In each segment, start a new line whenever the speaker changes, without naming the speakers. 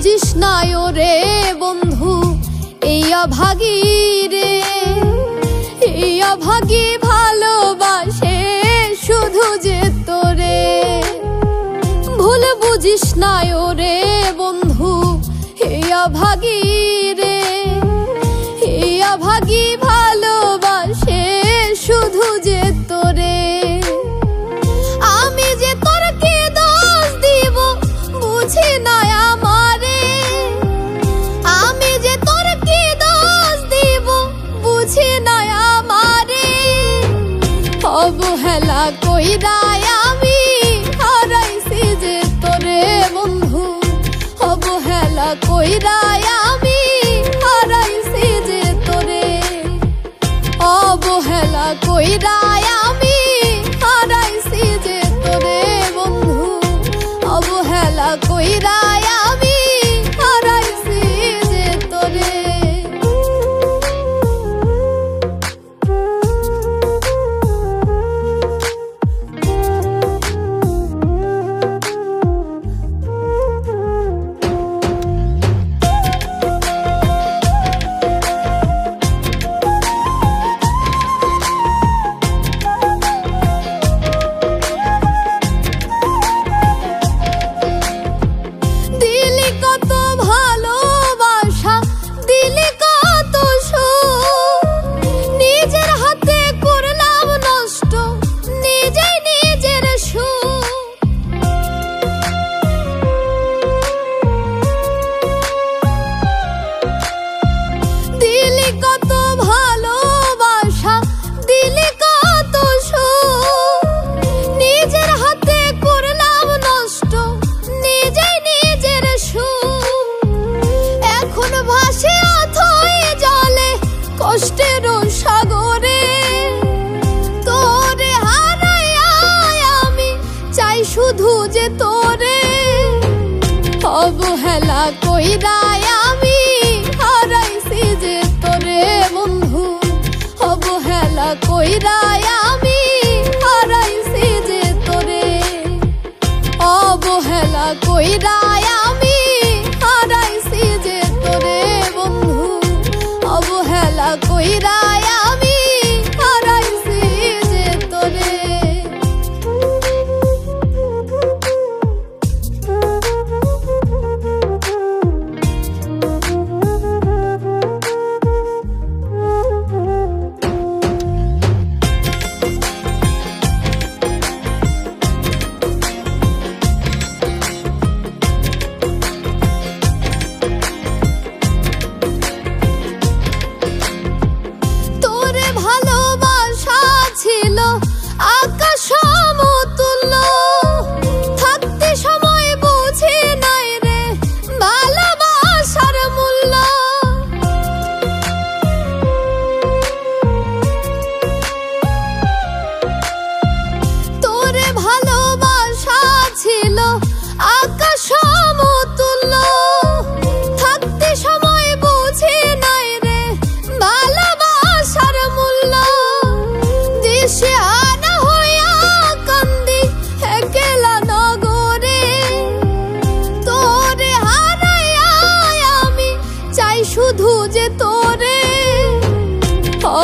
বুঝিস নাই রে বন্ধু, এই অভাগী রে এই অভাগী ভালোবাসে শুধু যে তোরে। ভুল বুঝিস নাই রে বন্ধু, এই অভাগী রে এই অভাগী অবহেলা কইরাই আমি, হারাইছি যে তোরে বন্ধু। অবহেলা কইরাই আমি, হারাইছি যে তোরে। অবহেলা কইরাই শুধু যে তোরে। অবহেলা কইরাই আমি, হারাইছি যে তোরে বন্ধু। অবহেলা কইরাই আমি, হারাইছি যে তোরে। অবহেলা কইরাই আমি, হারাইছি যে তোরে বন্ধু। অবহেলা কইরাই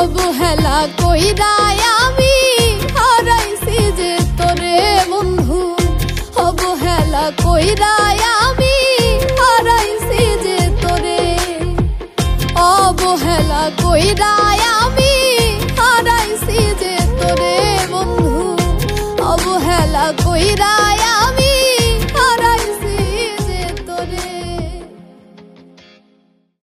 অবহেলা কইরাই আমি, হারাইছি যে তোরে বন্ধু। অবহেলা কইরাই আমি, হারাইছি যে তোরে। অবহেলা কইরাই আমি, হারাইছি যে তোরে বন্ধু। অবহেলা কইরাই